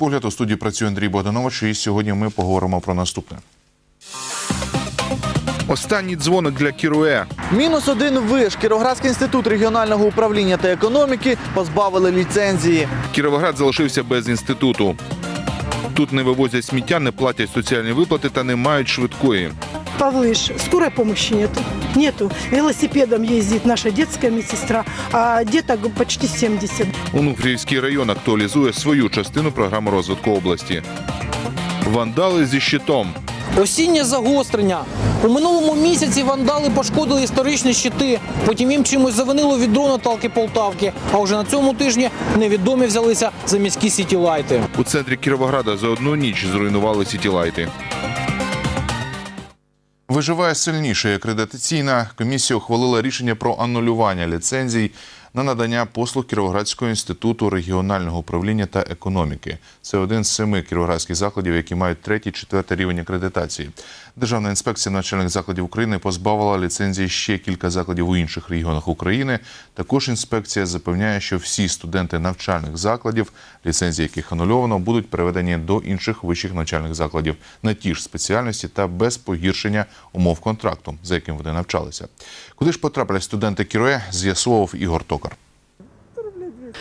вечір. Ви дивитесь погляд. У студії працює Андрій Богданович. І сьогодні ми поговоримо про наступне. Останній дзвоник для Кіруе. Мінус один виш. Кіровоградський інститут регіонального управління та економіки позбавили ліцензії. Кіровоград залишився без інституту. Тут не вивозять сміття, не платять соціальні виплати та не мають швидкої. Повыше. Скорой помощи нету. Нету. Велосипедом ездит наша детская медсестра, а деток почти 70. Онуфріївський район актуалізує свою частину програми розвитку області. Вандали зі щитом. Осіннє загострення. У минулому місяці вандали пошкодили історичні щити. Потім їм чимось завинило відро Наталки Полтавки. А вже на цьому тижні невідомі взялися за міські сітілайти. У центрі Кіровограда за одну ніч зруйнували сітілайти. Виживає сильніше. Акредитаційна комісія ухвалила рішення про анулювання ліцензій на надання послуг Кіровоградського інституту регіонального управління та економіки. Це один з семи кіровоградських закладів, які мають третій, четвертий рівень акредитації. Державна інспекція навчальних закладів України позбавила ліцензії ще кілька закладів у інших регіонах України. Також інспекція запевняє, що всі студенти навчальних закладів, ліцензії яких анульовано, будуть переведені до інших вищих навчальних закладів на ті ж спеціальності та без погіршення умов контракту, за яким вони навчалися. Куди ж потрапили студенти Кіроє, з'ясував Ігор Токар.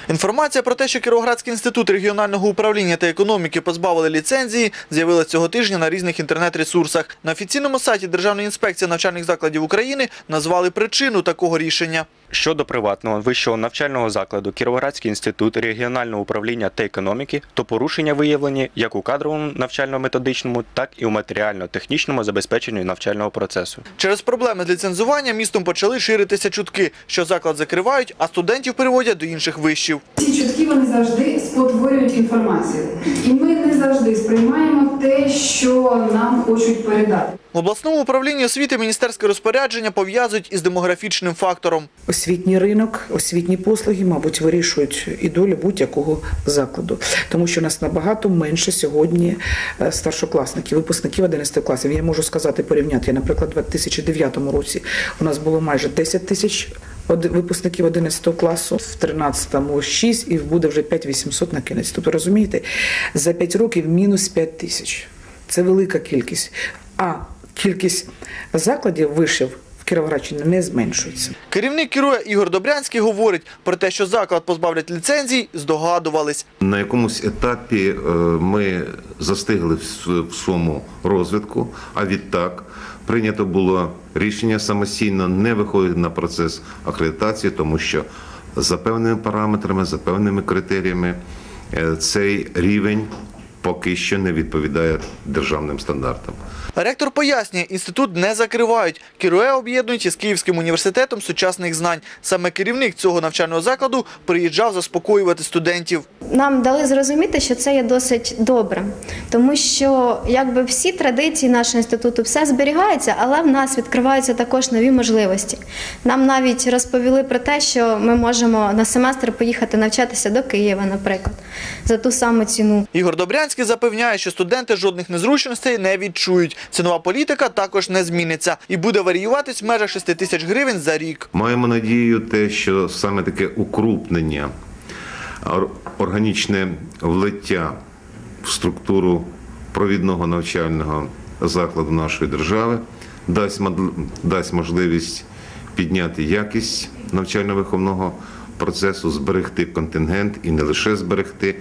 Інформація про те, що Кіровоградський інститут регіонального управління та економіки позбавили ліцензії, з'явилася цього тижня на різних інтернет-ресурсах. На офіційному сайті Державної інспекції навчальних закладів України назвали причину такого рішення. Щодо приватного вищого навчального закладу Кіровоградський інститут регіонального управління та економіки, то порушення виявлені як у кадровому навчально-методичному, так і у матеріально-технічному забезпеченні навчального процесу. Через проблеми з ліцензуванням містом почали ширитися чутки, що заклад закривають, а студентів переводять до інших вишів. Ці чутки вони завжди спотворюють інформацію, і ми не завжди сприймаємо те, що нам хочуть передати. В обласному управлінні освіти міністерське розпорядження пов'язують із демографічним фактором. Освітній ринок, освітні послуги, мабуть, вирішують і долю будь-якого закладу, тому що у нас набагато менше сьогодні е, старшокласників, випускників 11 класів. Я можу сказати порівняти. Наприклад, у 2009 році у нас було майже 10 тисяч випускників 11 класу, в 13-му 6 і буде вже 5800 на кінець. Тобто розумієте, за 5 років мінус 5 тисяч. Це велика кількість. А кількість закладів вишив в Кіровоградщині не зменшується. Керівник керує Ігор Добрянський говорить про те, що заклад позбавлять ліцензій, здогадувались. На якомусь етапі е, ми застигли в своєму розвитку, а відтак прийнято було рішення самостійно не виходити на процес акредитації, тому що за певними параметрами, за певними критеріями е, цей рівень поки що не відповідає державним стандартам. Ректор пояснює, інститут не закривають. Керує об'єднують із Київським університетом сучасних знань. Саме керівник цього навчального закладу приїжджав заспокоювати студентів. Нам дали зрозуміти, що це є досить добре, тому що якби всі традиції нашого інституту все зберігається, але в нас відкриваються також нові можливості. Нам навіть розповіли про те, що ми можемо на семестр поїхати навчатися до Києва, наприклад, за ту саму ціну. Ігор Добрянський запевняє, що студенти жодних незручностей не відчують. Цінова політика також не зміниться і буде варіюватись в межах 6 тисяч гривень за рік. Маємо надію, те, що саме таке укрупнення, органічне влиття в структуру провідного навчального закладу нашої держави дасть, дасть можливість підняти якість навчально-виховного процесу, зберегти контингент і не лише зберегти,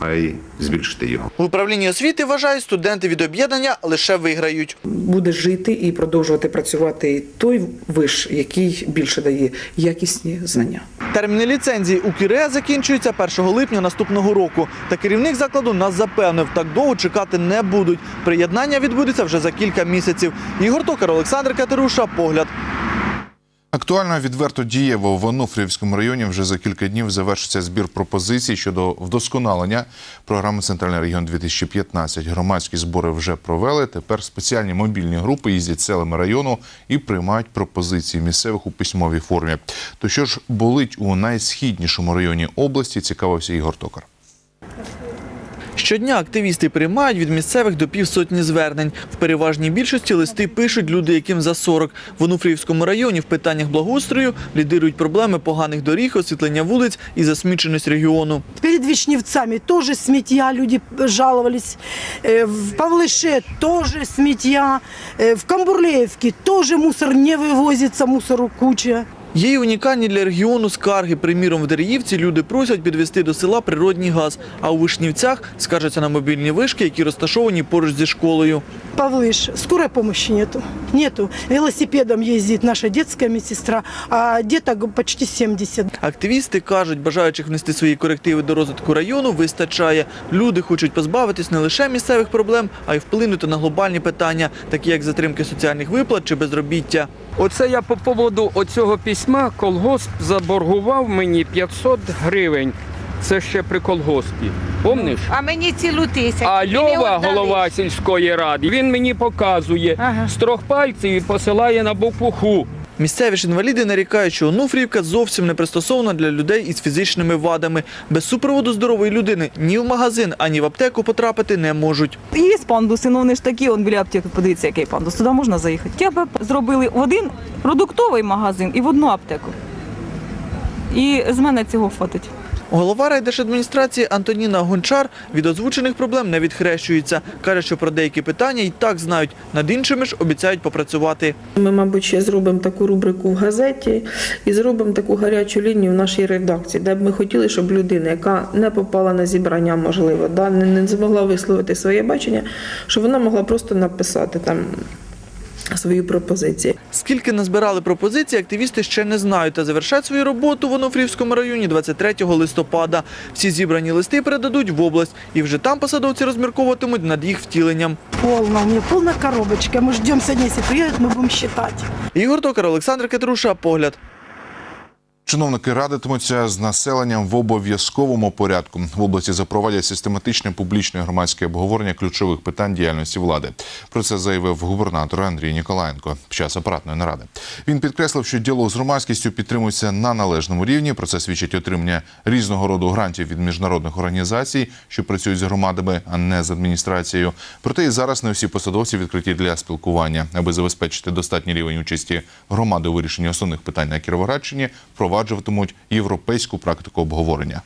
а й збільшити його. В управлінні освіти вважають, студенти від об'єднання лише виграють. Буде жити і продовжувати працювати той виш, який більше дає якісні знання. Терміни ліцензії у Кірея закінчуються 1 липня наступного року. Та керівник закладу нас запевнив, так довго чекати не будуть. Приєднання відбудеться вже за кілька місяців. Ігор Токар, Олександр Катеруша, погляд. Актуально відверто дієво в Онуфріївському районі вже за кілька днів завершиться збір пропозицій щодо вдосконалення програми Центральний регіон 2015 Громадські збори вже провели. Тепер спеціальні мобільні групи їздять селами району і приймають пропозиції місцевих у письмовій формі. То що ж болить у найсхіднішому районі області? Цікавився Ігор Токар. З Щодня активісти приймають від місцевих до півсотні звернень. В переважній більшості листи пишуть люди, яким за 40. В Онуфріївському районі в питаннях благоустрою лідирують проблеми поганих доріг, освітлення вулиць і засміченість регіону. Перед Вишневцами тоже сметья, люди жаловались. Э, В Павлыше тоже сметья. Э, В Камбурлеевке тоже мусор не вывозится, мусору куча. Є й унікальні для регіону скарги. Приміром, в Дерев'ївці люди просять підвести до села природній газ, а у Вишнівцях скаржаться на мобільні вишки, які розташовані поруч зі школою. Павлыш, скорой помощи нету. Нету. Велосипедом ездит наша детская медсестра, а деток почти 70. Активісти кажуть, бажаючих внести свої корективи до розвитку району вистачає. Люди хочуть позбавитись не лише місцевих проблем, а й вплинути на глобальні питання, такі як затримки соціальних виплат чи безробіття. Оце я по поводу оцього письма колгосп заборгував мені 500 гривень. Це ще при колгоспі. Помниш? А мені цілу тисячу. А І не Льова, віддали. голова сільської ради, він мені показує Ага. з трьох пальців і посилає на букву ху. Місцеві ж інваліди нарікають, що Онуфрівка зовсім не пристосована для людей із фізичними вадами. Без супроводу здорової людини ні в магазин, ані в аптеку потрапити не можуть. Є пандуси, ну вони ж такі, он біля аптеки, подивіться, який пандус, туди можна заїхати. Б зробили в один продуктовий магазин і в одну аптеку. І з мене цього хватить. Голова райдержадміністрації Антоніна Гончар від озвучених проблем не відхрещується. Каже, що про деякі питання і так знають, над іншими ж обіцяють попрацювати. Ми, мабуть, ще зробимо таку рубрику в газеті і зробимо таку гарячу лінію в нашій редакції, де б ми хотіли, щоб людина, яка не попала на зібрання, можливо, да, не, змогла висловити своє бачення, щоб вона могла просто написати там свою пропозицію. Скільки назбирали пропозицій, активісти ще не знають та завершать свою роботу в Онофрівському районі 23 листопада. Всі зібрані листи передадуть в область, і вже там посадовці розмірковуватимуть над їх втіленням. Полна у мене повна коробочка. Ми чекаємо сьогодні, якщо приїдуть, ми будемо вважати. Ігор Токар, Олександр Кетруша, погляд. Чиновники радитимуться з населенням в обов'язковому порядку. В області запровадять систематичне публічне громадське обговорення ключових питань діяльності влади. Про це заявив губернатор Андрій Ніколаєнко під час апаратної наради. Він підкреслив, що діалог з громадськістю підтримується на належному рівні. Про це свідчить отримання різного роду грантів від міжнародних організацій, що працюють з громадами, а не з адміністрацією. Проте і зараз не всі посадовці відкриті для спілкування, аби забезпечити достатній рівень участі громади у вирішенні основних питань на Кіровоградщині, впроваджуватимуть європейську практику обговорення.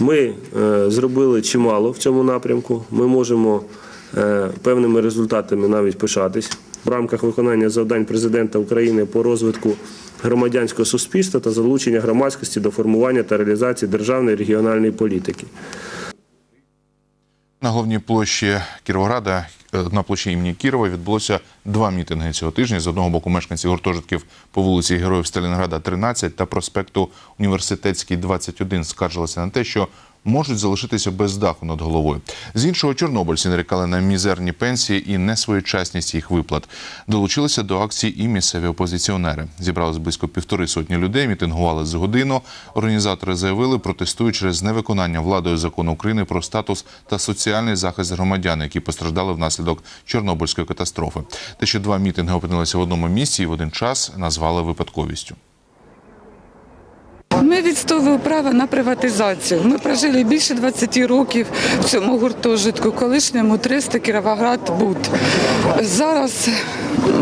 Ми е, зробили чимало в цьому напрямку. Ми можемо е, певними результатами навіть пишатись в рамках виконання завдань президента України по розвитку громадянського суспільства та залучення громадськості до формування та реалізації державної регіональної політики. На головній площі Кіровограда на площі імені Кірова відбулося два мітинги цього тижня. З одного боку мешканці гуртожитків по вулиці Героїв Сталінграда 13 та проспекту Університетський 21 скаржилися на те, що можуть залишитися без даху над головою. З іншого чорнобильці нарікали на мізерні пенсії і несвоєчасність їх виплат. Долучилися до акції і місцеві опозиціонери. Зібралось близько півтори сотні людей, мітингували з годину. Організатори заявили, протестують через невиконання владою закону України про статус та соціальний захист громадян, які постраждали внаслідок Чорнобильської катастрофи. Те, що два мітинги опинилися в одному місці і в один час назвали випадковістю. Ми відстоюємо право на приватизацію. Ми прожили більше 20 років в цьому гуртожитку, колишньому 300 Кіровоград Буд. Зараз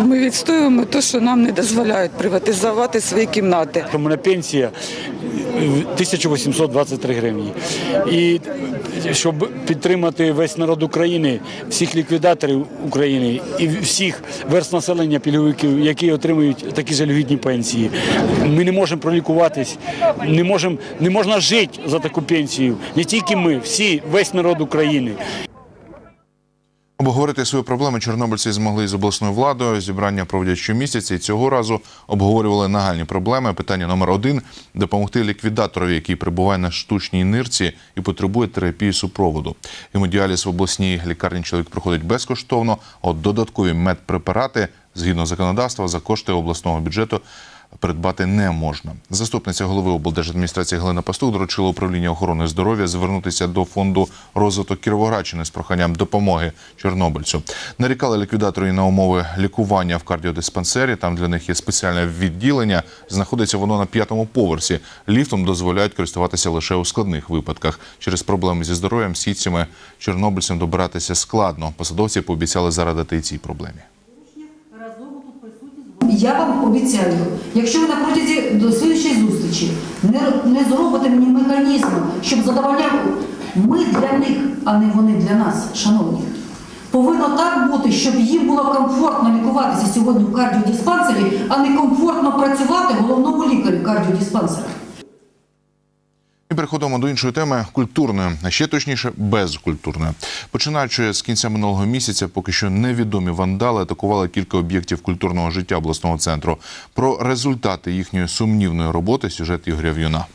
ми відстоюємо те, що нам не дозволяють приватизувати свої кімнати. У мене пенсія 1823 гривні. І щоб підтримати весь народ України, всіх ліквідаторів України і всіх верст населення пільговиків, які отримують такі жалюгідні пенсії. Ми не можемо пролікуватись, не можемо, не можна жити за таку пенсію. Не тільки ми, всі, весь народ України. Обговорити свої проблеми чорнобильці змогли з обласною владою. Зібрання проводять щомісяця і цього разу обговорювали нагальні проблеми. Питання номер один допомогти ліквідаторові, який перебуває на штучній нирці і потребує терапії супроводу. Гемодіаліз в обласній лікарні чоловік проходить безкоштовно. а От додаткові медпрепарати згідно законодавства за кошти обласного бюджету придбати не можна. Заступниця голови облдержадміністрації Галина Пастух доручила управління охорони здоров'я звернутися до фонду розвиток Кіровоградщини з проханням допомоги чорнобильцю. Нарікали ліквідатори на умови лікування в кардіодиспансері. Там для них є спеціальне відділення. Знаходиться воно на п'ятому поверсі. Ліфтом дозволяють користуватися лише у складних випадках. Через проблеми зі здоров'ям сітцями чорнобильцям добиратися складно. Посадовці пообіцяли зарадити цій проблемі. Я вам обіцяю, якщо ви на протязі до слідчої зустрічі не, не зробите мені механізму, щоб задовольняв ми для них, а не вони для нас, шановні. Повинно так бути, щоб їм було комфортно лікуватися сьогодні в кардіодиспансері, а не комфортно працювати головному лікарю кардіодиспансера. Переходимо до іншої теми культурної, а ще точніше безкультурної. Починаючи з кінця минулого місяця, поки що невідомі вандали атакували кілька об'єктів культурного життя обласного центру. Про результати їхньої сумнівної роботи сюжет Ігоря В'юна.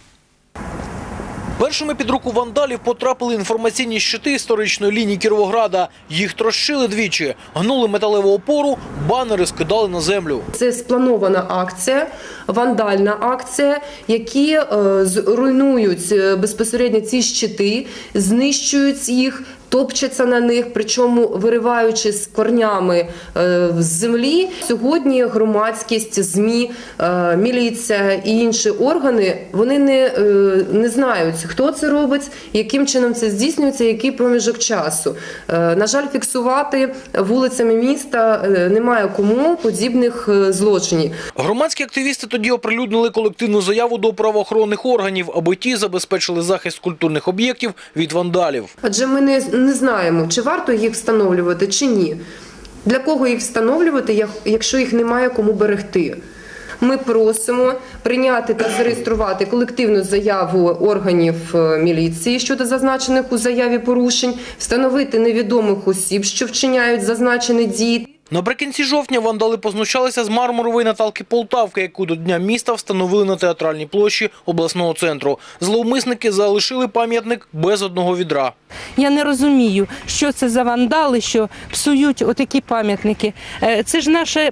Першими під руку вандалів потрапили інформаційні щити історичної лінії Кіровограда. Їх трощили двічі, гнули металеву опору, банери скидали на землю. Це спланована акція, вандальна акція, які е, руйнують е, безпосередньо ці щити, знищують їх. Топчаться на них, причому вириваючи з корнями е, з землі. Сьогодні громадськість, змі, е, міліція і інші органи вони не, е, не знають, хто це робить, яким чином це здійснюється, який проміжок часу. На жаль, фіксувати вулицями міста немає кому подібних злочинів. Громадські активісти тоді оприлюднили колективну заяву до правоохоронних органів, аби ті забезпечили захист культурних об'єктів від вандалів. Адже ми не, не знаємо, чи варто їх встановлювати, чи ні. Для кого їх встановлювати, якщо їх немає кому берегти? Ми просимо прийняти та зареєструвати колективну заяву органів е, міліції щодо зазначених у заяві порушень, встановити невідомих осіб, що вчиняють зазначені дії. Наприкінці жовтня вандали познущалися з мармурової Наталки Полтавки, яку до Дня міста встановили на театральній площі обласного центру. Зловмисники залишили пам'ятник без одного відра. Я не розумію, що це за вандали, що псують отакі пам'ятники. Е, Це ж наше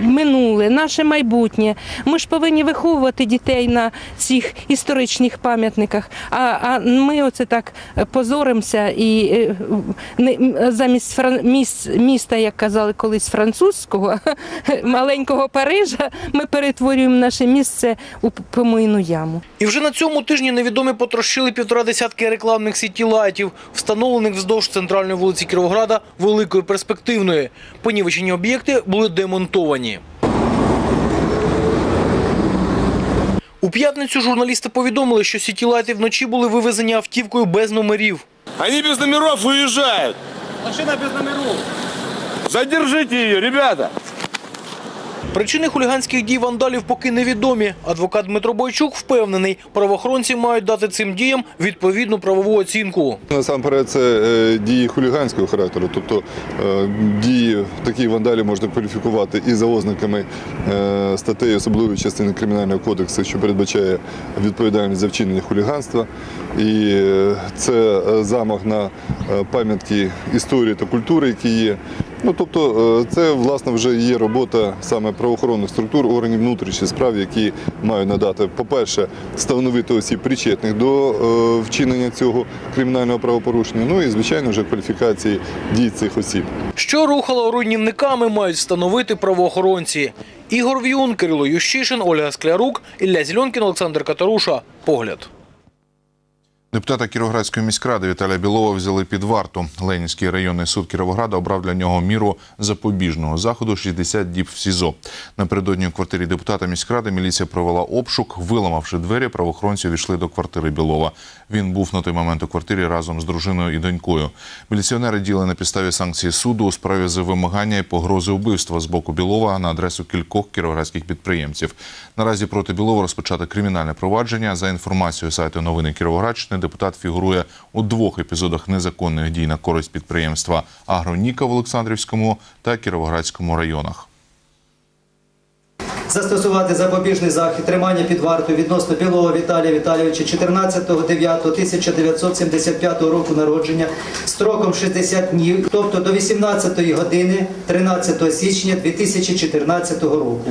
минуле, наше майбутнє. Ми ж повинні виховувати дітей на цих історичних пам'ятниках. А, а ми оце так е, позоримося і е, замість міста, як казали колись французького, маленького Парижа, ми перетворюємо наше місце у помийну яму. І вже на цьому тижні невідомі потрощили півтора десятки рекламних сітілайтів, встановлених вздовж центральної вулиці Кіровограда великої перспективної. Понівечені об'єкти були демонтовані. У п'ятницю журналісти повідомили, що сітілайти вночі були вивезені автівкою без номерів. Они без номеров уезжают. Машина без номерів. Задержите ее, ребята. Причини хуліганських дій вандалів поки невідомі. Адвокат Дмитро Бойчук впевнений, правоохоронці мають дати цим діям відповідну правову оцінку. Насамперед, це е, дії хуліганського характеру, тобто е, дії таких вандалів можна кваліфікувати і за ознаками е, статей особливої частини кримінального кодексу, що передбачає відповідальність за вчинення хуліганства. І це замах на пам'ятки історії та культури, які є. Ну тобто, е, це власне вже є робота саме правоохоронних структур, органів внутрішніх справ, які мають надати, по-перше, встановити осіб причетних до е, вчинення цього кримінального правопорушення. Ну і звичайно вже кваліфікації дій цих осіб. Що рухало руйнівниками, мають встановити правоохоронці. Ігор В'юн, Кирило Ющишин, Ольга Склярук, Ілля Зільонкін, Олександр Катаруша. Погляд. Депутата Кіровоградської міськради Віталія Білова взяли під варту. Ленінський районний суд Кіровограда обрав для нього міру запобіжного заходу 60 діб в СІЗО. Напередодні у квартирі депутата міськради міліція провела обшук. Виламавши двері, правоохоронці війшли до квартири Білова. Він був на той момент у квартирі разом з дружиною і донькою. Міліціонери діяли на підставі санкції суду у справі за вимагання і погрози вбивства з боку Білова на адресу кількох кіровоградських підприємців. Наразі проти Білова розпочато кримінальне провадження. За інформацією сайту новини Кіровоградщини, депутат фігурує у двох епізодах незаконних дій на користь підприємства Агроніка в Олександрівському та Кіровоградському районах. Застосувати запобіжний захід тримання під вартою відносно Білого Віталія Віталійовича 14.09.1975 року народження строком 60 днів, тобто до 18 години 13 січня 2014 року.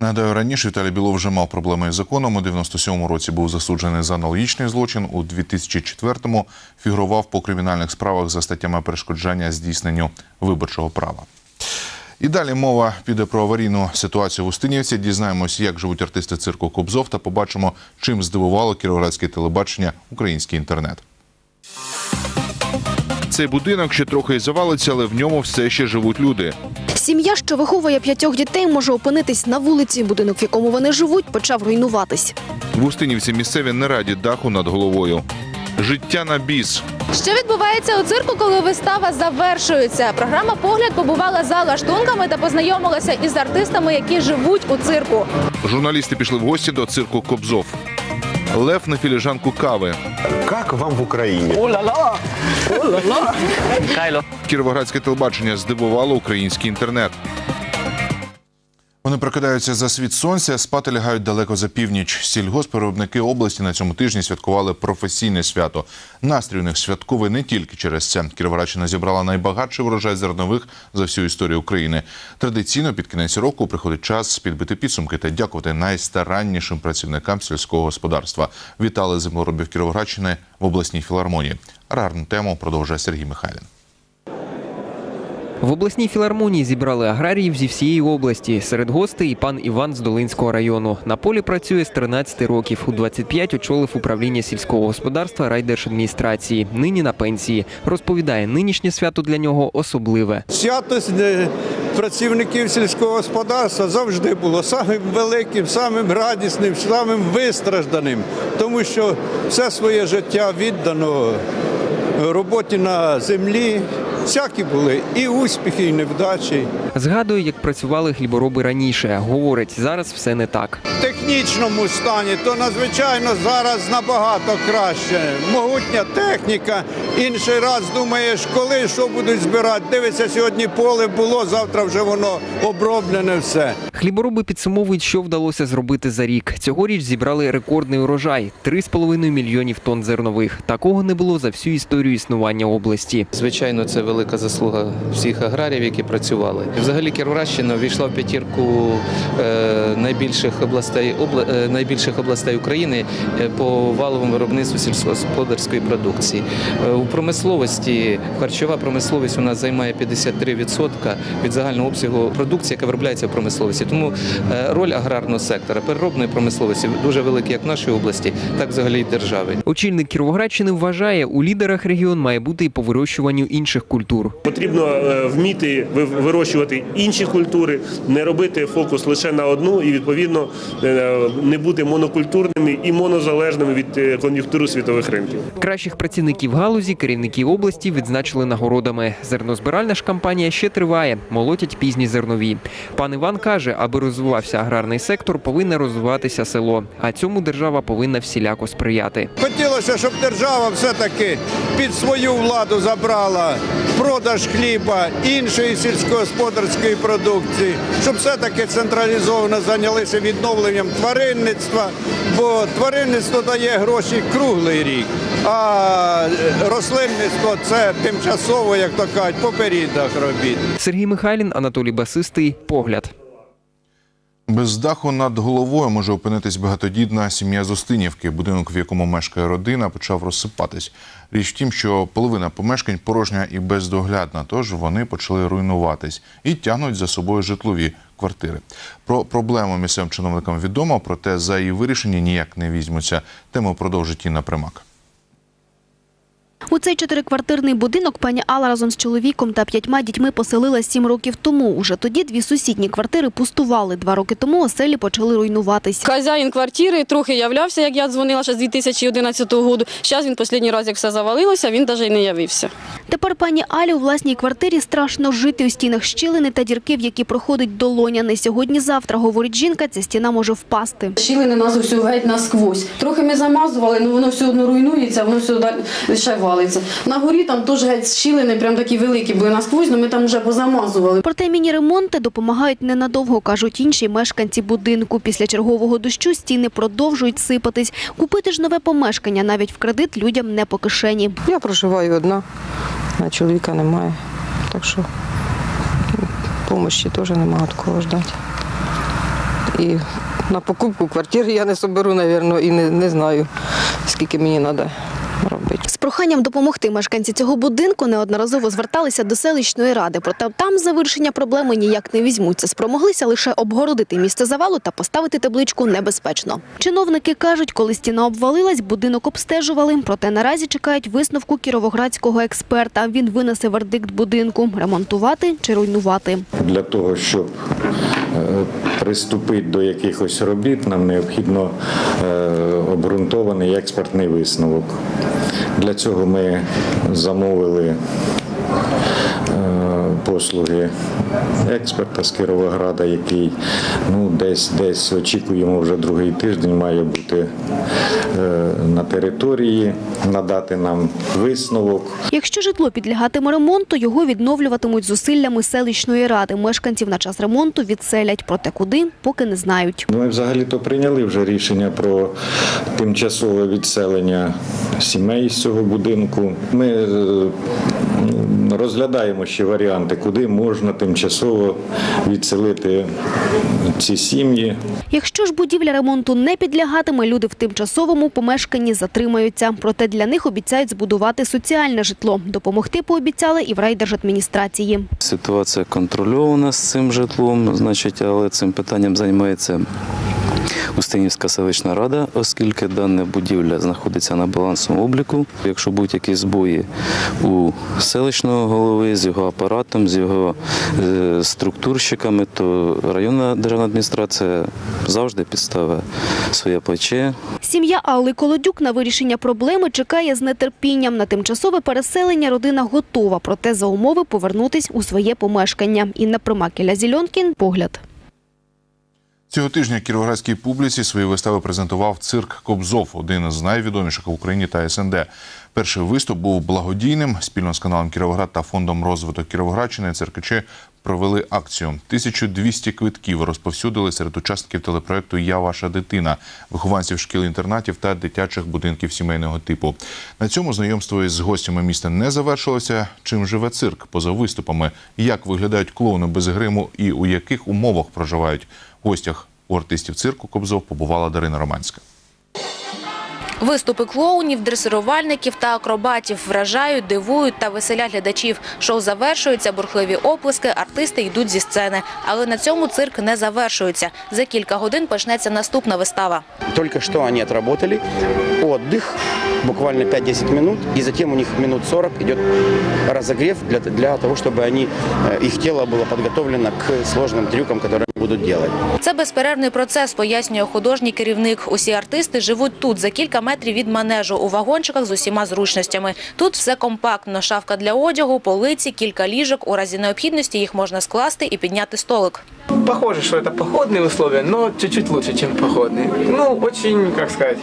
Нагадаю, раніше Віталій Білов вже мав проблеми із законом. У 97-му році був засуджений за аналогічний злочин. У 2004-му фігурував по кримінальних справах за статтями перешкоджання здійсненню виборчого права. І далі мова піде про аварійну ситуацію в Устинівці. Дізнаємось, як живуть артисти цирку Кобзов, та побачимо, чим здивувало кіровоградське телебачення український інтернет. Цей будинок ще трохи завалиться, але в ньому все ще живуть люди. Сім'я, що виховує п'ятьох дітей, може опинитись на вулиці. Будинок, в якому вони живуть, почав руйнуватись. В Устинівці місцеві не раді даху над головою. Життя на біс. Що відбувається у цирку, коли вистава завершується? Програма Погляд побувала за лаштунками та познайомилася із артистами, які живуть у цирку. Журналісти пішли в гості до цирку Кобзов. Лев на філіжанку кави. Как вам в Украине? О-ла-ла! О-ла-ла! Кіровоградське телебачення здивувало український інтернет. Вони прокидаються за світ сонця, спати лягають далеко за північ. Сільгоспвиробники області на цьому тижні святкували професійне свято. Настрій у них святковий не тільки через це. Кіровоградщина зібрала найбагатший врожай зернових за всю історію України. Традиційно під кінець року приходить час підбити підсумки та дякувати найстараннішим працівникам сільського господарства. Вітали землеробів Кіровоградщини в обласній філармонії. Рарну тему продовжує Сергій Михайлін. В обласній філармонії зібрали аграріїв зі всієї області. Серед гостей і пан Іван з Долинського району. На полі працює з 13 років. У 25 очолив управління сільського господарства райдержадміністрації. Нині на пенсії. Розповідає, нинішнє свято для нього особливе. Свято працівників сільського господарства завжди було самим великим, самим радісним, самим вистражданим, тому що все своє життя віддано роботі на землі. Всякі були і успіхи, і невдачі. Згадує, як працювали хлібороби раніше. Говорить, зараз все не так. В технічному стані то надзвичайно зараз набагато краще. Могутня техніка. Інший раз думаєш, коли що будуть збирати. Дивиться, сьогодні поле було, завтра вже воно оброблене все. Хлібороби підсумовують, що вдалося зробити за рік. Цьогоріч зібрали рекордний урожай 3,5 мільйонів тонн зернових. Такого не було за всю історію існування області. Звичайно, це велика заслуга всіх аграріїв, які працювали. Взагалі Кіровоградщина ввійшла в п'ятірку е, найбільших областей е, найбільших областей України е, по валовому виробництву сільськогосподарської продукції. У промисловості харчова промисловість у нас займає 53% від загального обсягу продукції, яка виробляється в промисловості. Тому роль аграрного сектора, переробної промисловості дуже велика як в нашій області, так взагалі і держави. Очільник Кіровоградщини вважає, у лідерах регіон має бути і по вирощуванню інших культур. Потрібно е, вміти ви- вирощувати інші культури, не робити фокус лише на одну і відповідно е, не бути монокультурними і монозалежними від е, кон'юнктури світових ринків. Кращих працівників галузі керівники області відзначили нагородами. Зернозбиральна ж кампанія ще триває, молотять пізні зернові. Пан Іван каже, аби розвивався аграрний сектор, повинне розвиватися село. А цьому держава повинна всіляко сприяти. Хотілося, щоб держава все-таки під свою владу забрала продаж хліба, іншої сільськогосподарської продукції, щоб все-таки централізовано зайнялися відновленням тваринництва, бо тваринництво дає гроші круглий рік, а е, рослинництво це тимчасово, як то кажуть, по періодах робіт. Сергій Михайлін, Анатолій Басистий. Погляд. Без даху над головою може опинитись багатодітна сім'я з Устинівки. Будинок, в якому мешкає родина, почав розсипатись. Річ в тім, що половина помешкань порожня і бездоглядна, тож вони почали руйнуватись і тягнуть за собою житлові квартири. Про проблему місцевим чиновникам відомо, проте за її вирішення ніяк не візьмуться. Тему продовжить Інна Примак. У цей чотириквартирний будинок пані Алла разом з чоловіком та п'ятьма дітьми поселилась сім років тому. Уже тоді дві сусідні квартири пустували. Два роки тому оселі почали руйнуватись. Хазяїн квартири трохи являвся, як я дзвонила ще з 2011 року. Зараз він останній раз, як все завалилося, він навіть не явився. Тепер пані Алі у власній квартирі страшно жити у стінах щілини та дірки, в які проходить долоня. Не сьогодні-завтра, говорить жінка, ця стіна може впасти. Щілини нас усю геть насквозь. Трохи ми замазували, але воно все одно руйнується, воно все далі ще валиться. На горі там теж геть щілини, прям такі великі були насквозь, але ми там вже позамазували. Проте міні-ремонти допомагають ненадовго, кажуть інші мешканці будинку. Після чергового дощу стіни продовжують сипатись. Купити ж нове помешкання навіть в кредит людям не по кишені. Я проживаю одна, а чоловіка немає. Так що допомоги теж немає від кого ждати. І на покупку квартири я не соберу, мабуть, і не, не знаю, скільки мені треба проханням допомогти мешканці цього будинку неодноразово зверталися до селищної ради, проте там за вирішення проблеми ніяк не візьмуться. Спромоглися лише обгородити місце завалу та поставити табличку «Небезпечно». Чиновники кажуть, коли стіна обвалилась, будинок обстежували, проте наразі чекають висновку кіровоградського експерта. Він винесе вердикт будинку – ремонтувати чи руйнувати. Для того, щоб приступити до якихось робіт, нам необхідно е, обґрунтований експертний висновок. Для цього ми замовили е, послуги експерта з Кіровограда, який ну, десь, десь очікуємо вже другий тиждень, має бути е, на території, надати нам висновок. Якщо житло підлягатиме ремонту, його відновлюватимуть зусиллями селищної ради. Мешканців на час ремонту відселять, проте куди – поки не знають. Ми взагалі-то прийняли вже рішення про тимчасове відселення сімей з цього будинку. Ми е, ну, розглядаємо ще варіанти, куди можна тимчасово відселити ці сім'ї. Якщо ж будівля ремонту не підлягатиме, люди в тимчасовому помешканні затримаються. Проте для них обіцяють збудувати соціальне житло. Допомогти пообіцяли і в райдержадміністрації. Ситуація контрольована з цим житлом, значить, але цим питанням займається Устинівська селищна рада, оскільки дана будівля знаходиться на балансовому обліку. Якщо будуть якісь збої у селищного голови з його апаратом, з його е, структурщиками, то районна державна адміністрація завжди підставить своє плече. Сім'я Алли Колодюк на вирішення проблеми чекає з нетерпінням. На тимчасове переселення родина готова, проте за умови повернутись у своє помешкання. Інна Примакіля Зільонкін. Погляд. Цього тижня кіровоградській публіці свої вистави презентував цирк Кобзов, один з найвідоміших в Україні та СНД. Перший виступ був благодійним. Спільно з каналом Кіровоград та фондом розвиток Кіровоградщини циркачі провели акцію. 1200 квитків розповсюдили серед учасників телепроекту Я ваша дитина, вихованців шкіл-інтернатів та дитячих будинків сімейного типу. На цьому знайомство із гостями міста не завершилося. Чим живе цирк поза виступами, як виглядають клоуни без гриму і у яких умовах проживають гостях у артистів цирку Кобзов побувала Дарина Романська. Виступи клоунів, дресирувальників та акробатів вражають, дивують та веселять глядачів. Шоу завершується, бурхливі оплески, артисти йдуть зі сцени. Але на цьому цирк не завершується. За кілька годин почнеться наступна вистава. Только что они отработали, отдых, буквально 5-10 минут, и затем у них минут 40 идет разогрев для, для того, чтобы они, э, их тело было подготовлено к сложным трюкам, которые они будут делать. Це безперервний процес, пояснює художній керівник. Усі артисти живуть тут, за кілька метрів від манежу, у вагончиках з усіма зручностями. Тут все компактно, шафка для одягу, полиці, кілька ліжок. У разі необхідності їх можна скласти і підняти столик. Похоже, что это походные условия, но чуть-чуть лучше, чем походные. Ну, очень, как сказать,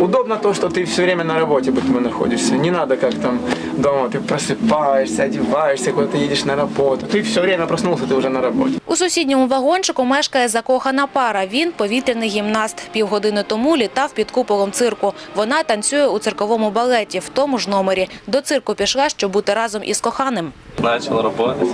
удобно то, что ты все время на работе будто бы находишься. Не надо как там дома, ты просыпаешься, одеваешься, куда-то едешь на работу. Ты все время проснулся, ты уже на работе. У сусідньому вагончику мешкає закохана пара. Він повітряний гімнаст. Півгодини тому літав під куполом цирку. Вона танцює у цирковому балеті в тому ж номері. До цирку пішла, щоб бути разом із коханим. Начал работать.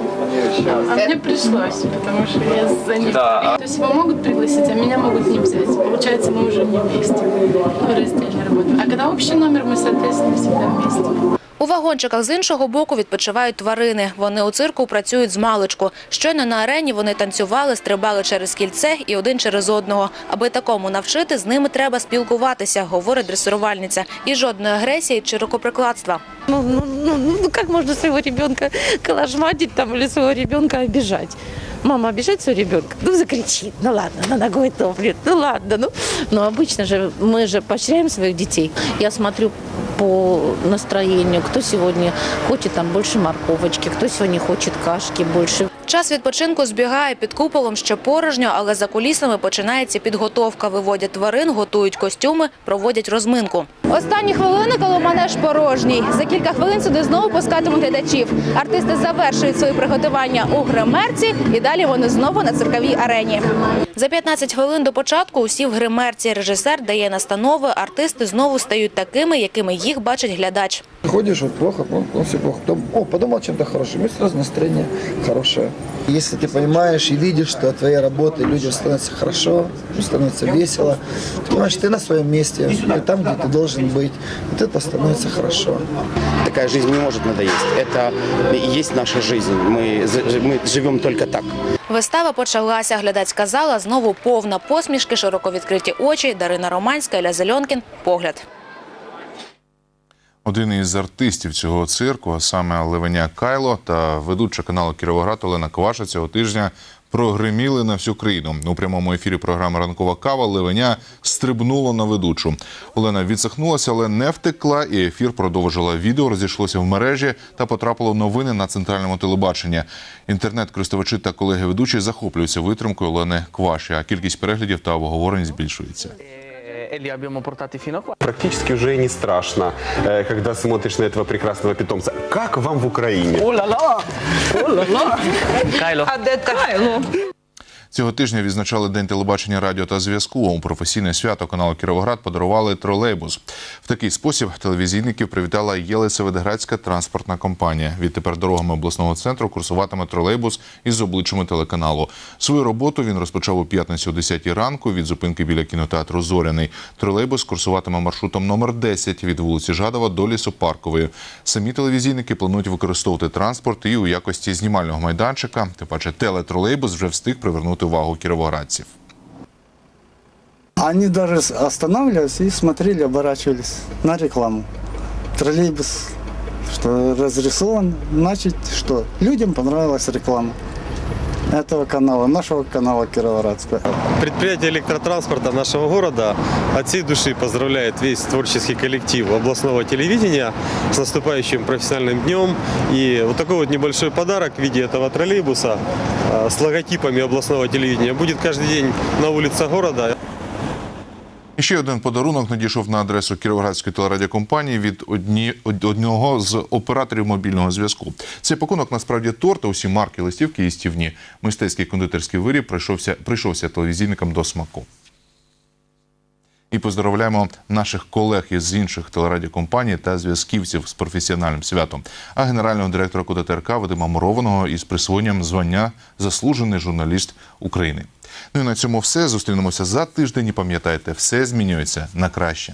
А мне пришлось, потому что я занята. Да. То есть его могут пригласить, а меня могут не взять. Получается, мы уже не вместе. Мы раздельно работаем. А когда общий номер, мы, соответственно, всегда вместе. У вагончиках з іншого боку відпочивають тварини. Вони у цирку працюють з маличку. Щойно на арені вони танцювали, стрибали через кільце і один через одного. Аби такому навчити, з ними треба спілкуватися, говорить дресирувальниця. І жодної агресії чи рукоприкладства. Ну, ну, ну, ну как можно своего ребенка калашматить там или своего ребенка обижать? Мама обижает своего ребенка, ну закричит, ну ладно, на ногой топлет, ну ладно, ну. Но обычно же мы же поощряем своих детей. Я смотрю по настроению, кто сегодня хочет там больше морковочки, кто сегодня хочет кашки больше. Час відпочинку збігає під куполом ще порожньо, але за кулісами починається підготовка. Виводять тварин, готують костюми, проводять розминку. Останні хвилини, коли манеж порожній. За кілька хвилин сюди знову пускатимуть глядачів. Артисти завершують свої приготування у гримерці і далі вони знову на цирковій арені. За 15 хвилин до початку усі в гримерці. Режисер дає настанови, артисти знову стають такими, якими їх бачить глядач. Ходишь, вот плохо, ну, все плохо. О, подумал о чем-то хорошем, и сразу настроение хорошее. Если ты понимаешь и видишь, что от твоей работы людям становится хорошо, им становится весело, ты понимаешь, ты на своем месте, ты там, где ты должен быть, вот это становится хорошо. Такая жизнь не может надоесть. Это и есть наша жизнь. Мы, з- мы живем только так. Вистава почалася. Глядацька зала знову повна посмішки, широко відкриті очі. Дарина Романська, Ілля Зельонкін. Погляд. Один із артистів цього цирку, а саме Левеня Кайло та ведуча каналу Кіровоград Олена Кваша цього тижня прогриміли на всю країну. У прямому ефірі програми Ранкова кава Левеня стрибнула на ведучу. Олена відсахнулася, але не втекла, і ефір продовжила. Відео розійшлося в мережі та потрапило новини на центральному телебаченні. Інтернет-користувачі та колеги ведучі захоплюються витримкою Олени Кваші, а кількість переглядів та обговорень збільшується. Практически уже и не страшно, э, когда смотришь на этого прекрасного питомца. Как вам в Украине? А де Кайло? Цього тижня відзначали День телебачення, радіо та зв'язку. У професійне свято каналу Кіровоград подарували тролейбус. В такий спосіб телевізійників привітала Єлисаветградська транспортна компанія. Відтепер дорогами обласного центру курсуватиме тролейбус із обличчями телеканалу. Свою роботу він розпочав у п'ятницю о 10 ранку від зупинки біля кінотеатру Зоряний. Тролейбус курсуватиме маршрутом номер 10 від вулиці Жадова до Лісопаркової. Самі телевізійники планують використовувати транспорт і у якості знімального майданчика. Тим паче телетролейбус вже встиг привернути увагу кіровоградців. Они даже останавливались и смотрели, оборачивались на рекламу. Троллейбус, что разрисован, значит, что людям понравилась реклама этого канала, нашего канала Кировоградского. Предприятие электротранспорта нашего города от всей души поздравляет весь творческий коллектив областного телевидения с наступающим профессиональным днем. И вот такой вот небольшой подарок в виде этого троллейбуса э, с логотипами областного телевидения будет каждый день на улицах города. Ще один подарунок надійшов на адресу Кіровоградської телерадіокомпанії від одні, одного з операторів мобільного зв'язку. Цей пакунок насправді торт, усі марки листівки і стівні. Мистецький кондитерський виріб прийшовся, прийшовся телевізійникам до смаку. І поздравляємо наших колег із інших телерадіокомпаній та зв'язківців з професіональним святом, а генерального директора КУДТРК Вадима Мурованого із присвоєнням звання заслужений журналіст України. Ну і на цьому все. Зустрінемося за тиждень. і Пам'ятайте, все змінюється на краще.